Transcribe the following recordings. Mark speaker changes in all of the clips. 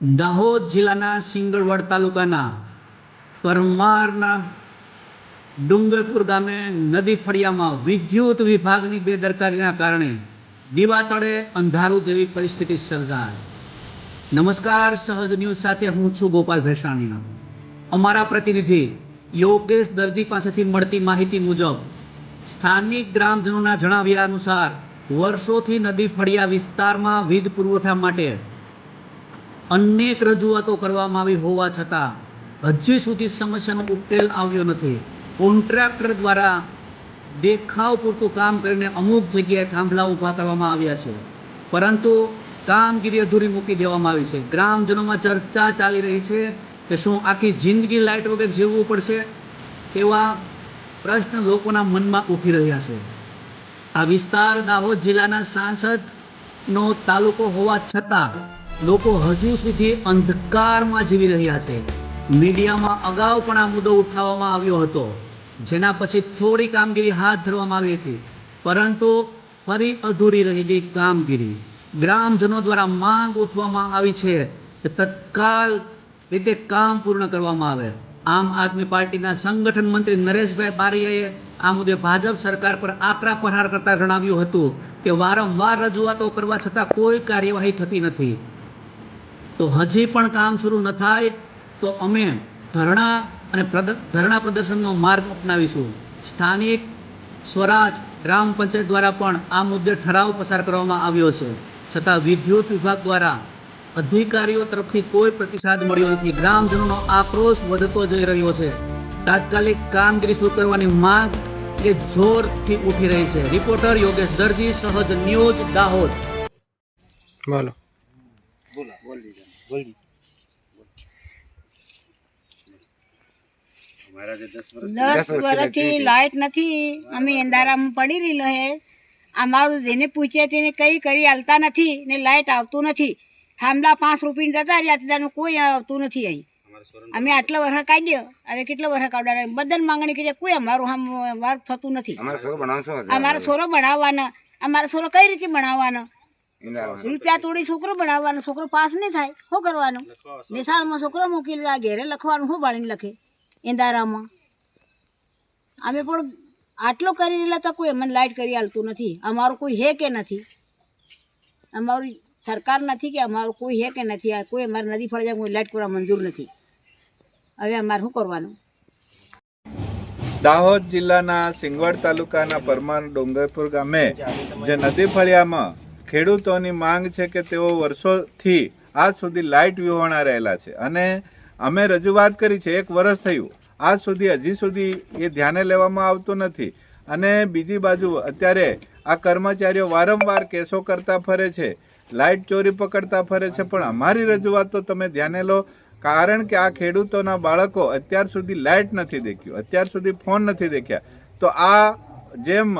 Speaker 1: દાહોદ જિલ્લાના સિંગળવડ તાલુકાના પરમારના ડુંગરપુર ગામે નદી ફળિયામાં વિદ્યુત વિભાગની બેદરકારીના કારણે દીવા તળે અંધારું જેવી પરિસ્થિતિ સર્જાય. નમસ્કાર, સહજ ન્યૂઝ સાથે હું છું ગોપાલ ભેસાણી અમારા પ્રતિનિધિ યોગેશ દરજી પાસેથી મળતી માહિતી મુજબ, સ્થાનિક ગ્રામજનોના જણાવ્યા અનુસાર, વર્ષોથી નદી ફળિયા વિસ્તારમાં વીજ પુરવઠા માટે અનેક રજૂઆતો કરવામાં આવી હોવા છતાં, હજી સુધી સમસ્યાનો ઉકેલ આવ્યો નથી. કોન્ટ્રાક્ટર દ્વારા દેખાવ પૂરતું કામ કરીને અમુક જગ્યાએ થાંભલા ઊભા કરવામાં આવ્યા છે. પરંતુ કામગીરી અધૂરી મૂકી દેવામાં આવી છે. ગ્રામજનોમાં ચર્ચા ચાલી રહી છે કે શું આખી જિંદગી લાઇટ વગર જીવવું પડશે એવા પ્રશ્ન લોકોના મનમાં ઊભી રહ્યા છે. આ વિસ્તાર દાહોદ જિલ્લાના સાંસદનો તાલુકો હોવા છતાં લોકો હજુ સુધી અંધકારમાં જીવી રહ્યા છે. મીડિયામાં અગાઉ પણ આ મુદ્દો ઉઠાવવામાં આવ્યો હતો, જેના પછી થોડી કામગીરી હાથ ધરવામાં આવી હતી, પરંતુ ફરી અધૂરી રહેલી કામગીરી. ગ્રામજનો દ્વારા માંગ ઉઠવામાં આવી છે કે તત્કાલ રીતે કામ પૂર્ણ કરવામાં આવે. આમ આદમી પાર્ટીના સંગઠન મંત્રી નરેશભાઈ બારીયાએ આ મુદ્દે ભાજપ સરકાર પર આકરા પ્રહાર કરતા જણાવ્યું હતું કે વારંવાર રજૂઆતો કરવા છતાં કોઈ કાર્યવાહી થતી નથી. તો હજી પણ કામ શરૂ ન થાય તો અમે ધરણા અને ધરણા પ્રદર્શનનો માર્ગ અપનાવીશું. સ્થાનિક સ્વરાજ ગ્રામ પંચાયત દ્વારા પણ આ મુદ્દે ઠરાવ પસાર કરવામાં આવ્યો છે. છતાં વિદ્યુત વિભાગ દ્વારા અધિકારીઓ તરફથી કોઈ પ્રતિસાદ મળ્યો નથી. ગ્રામજનોનો આક્રોશ વધતો જઈ રહ્યો છે. તાત્કાલિક કામગીરી શરૂ કરવાની માંગ એ જોરથી ઉઠી રહી છે. રિપોર્ટર યોગેશ દરજી, સહજ ન્યૂઝ દાહોદ.
Speaker 2: બોલો.
Speaker 3: દસ વર્ષથી લાઇટ નથી. અમે અંધારામાં પડી રહેલો હે. અમારું જેને પૂછીએ તેને કંઈ કરી હાલતા નથી ને લાઇટ આવતું નથી. થાંભલા પાંચ રૂપિયા જતા રહ્યા તેનું કોઈ આવતું નથી અહીં. અમે આટલા વર્ષ કાઢ્યો હવે કેટલા વર્ષ કાઢ્યા બદન માંગણી કરીએ કોઈ અમારું આમ વર્ક થતું નથી.
Speaker 2: અમારો શું બનાવશો
Speaker 3: અમારે સોરો બનાવવાનો. અમારે સોરો કઈ રીતે ભણાવવાનો રૂપિયા તોડી છોકરો ભણાવવાનો છોકરો પાસ નહીં થાય શું કરવાનું? નિશાળમાં છોકરો મૂકી દે ઘેરે લખવાનું શું બાળીને લખે? એંદારામાં અમે પણ આટલો કરી રહેલા તો કોઈ અમને લાઇટ કરી હાલતું નથી. અમારું કોઈ હે કે નથી? અમારું સરકાર નથી કે અમારું કોઈ હે કે નથી? આ કોઈ અમારે નદી ફળે કોઈ લાઇટ કરવા મંજૂર નથી. હવે અમારે શું કરવાનું?
Speaker 4: દાહોદ જિલ્લાના સિંગવડ તાલુકાના પરમાર ડુંગરપુર ગામે જે નદી ફળિયામાં ખેડૂતોની માંગ છે કે તેઓ વર્ષોથી આજ સુધી લાઇટ વિહોણા રહેલા છે. અને અમે રજૂઆત કરી છે, એક વર્ષ થયું. આજ સુધી, હજી સુધી એ ધ્યાને લેવામાં આવતું નથી. અને બીજી બાજુ, અત્યારે આ કર્મચારીઓ વારંવાર કેસો કરતા ફરે છે, લાઇટ ચોરી પકડતા ફરે છે, પણ અમારી રજૂઆત તો તમે ધ્યાને લો, કારણ કે આ ખેડૂતોના બાળકો અત્યાર સુધી લાઇટ નથી દેખ્યું, અત્યાર સુધી ફોન નથી દેખ્યા. તો આ જેમ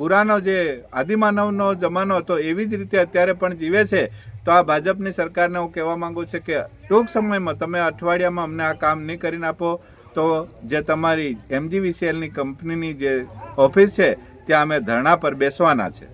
Speaker 4: પુરાનો જે આદિમાનવનો જમાનો હતો, એવી જ રીતે અત્યારે પણ જીવે છે. તો આ ભાજપની સરકારને હું કહેવા માંગુ છું કે ટૂંક સમયમાં તમે અઠવાડિયામાં અમને આ કામ નહીં કરીને આપો. તો જે તમારી એમજીવીસીએલની કંપનીની જે ઓફિસ છે, ત્યાં અમે ધરણા પર બેસવાના છે.